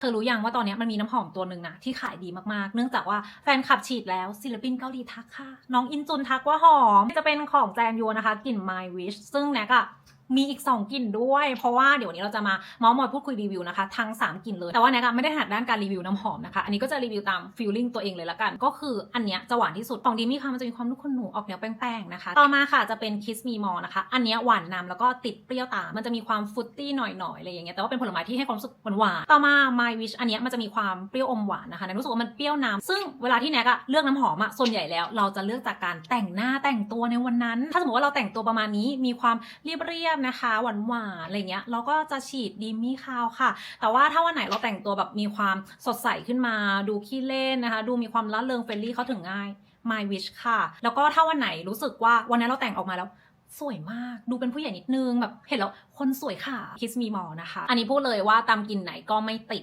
เธอรู้ยังว่าตอนนี้มันมีน้ำหอมตัวหนึ่งนะที่ขายดีมากๆ เนื่องจากว่าแฟนคลับฉีดแล้วศิลปินเกาหลีทักค่ะ น้องอินจุนทักว่าหอม จะเป็นของแจนยูนะคะกลิ่น My Wish ซึ่งแน็กอะ มีอีก 2กลิ่นด้วย เพราะว่าเดี๋ยววันนี้เราจะมาเมาส์มอยพูดคุยรีวิวนะคะ ทั้ง 3กลิ่นเลย แต่ว่าแน็กไม่ได้ถนัดด้านการรีวิวน้ำหอมนะคะ อันนี้ก็จะรีวิวตามฟีลลิ่งตัวเองเลยละกัน ก็คืออันเนี้ยจะหวานที่สุด ของดีมี่ค่ะมันจะมีความนุ่มขนหนูออกแนวแป้งๆนะคะ ต่อมาค่ะจะเป็น Kiss Me More นะคะ อันเนี้ยหวานนำแล้วก็ติดเปรี้ยวตามมันจะมีความฟรุตตี้หน่อยๆอะไรอย่างเงี้ย แต่ว่าเป็นผลไม้ที่ให้ความรู้สึกหวานๆ ต่อมา My Wish อันเนี้ยมันจะมีความเปรี้ยวอมหวานนะคะแนกรู้สึกว่ามันเปรี้ยวนำซึ่งเวลาที่แนกอะเลือกน้ำหอมอะส่วนใหญ่แล้ว เราจะเลือกจากการแต่งหน้าแต่งตัวในวันนั้น ถ้าสมมติว่าเราแต่งตัวประมาณนี้มีความเรียบๆนะคะหวานๆอะไรเงี้ยเราก็จะฉีดดีมี่คาวค่ะ แต่ว่าถ้าวันไหนเราแต่งตัวแบบมีความสดใสขึ้นมา ดูขี้เล่นนะคะ ดูมีความละเริงเฟรนลี่เข้าถึงง่าย My Wish ค่ะ แล้วก็ถ้าวันไหนรู้สึกว่าวันนั้นเราแต่งออกมาแล้วสวยมากดูเป็นผู้ใหญ่นิดนึงแบบเห็นแล้วคนสวยค่ะคิสมีมอลนะคะ อันนี้พูดเลยว่าตามกินไหนก็ไม่ติด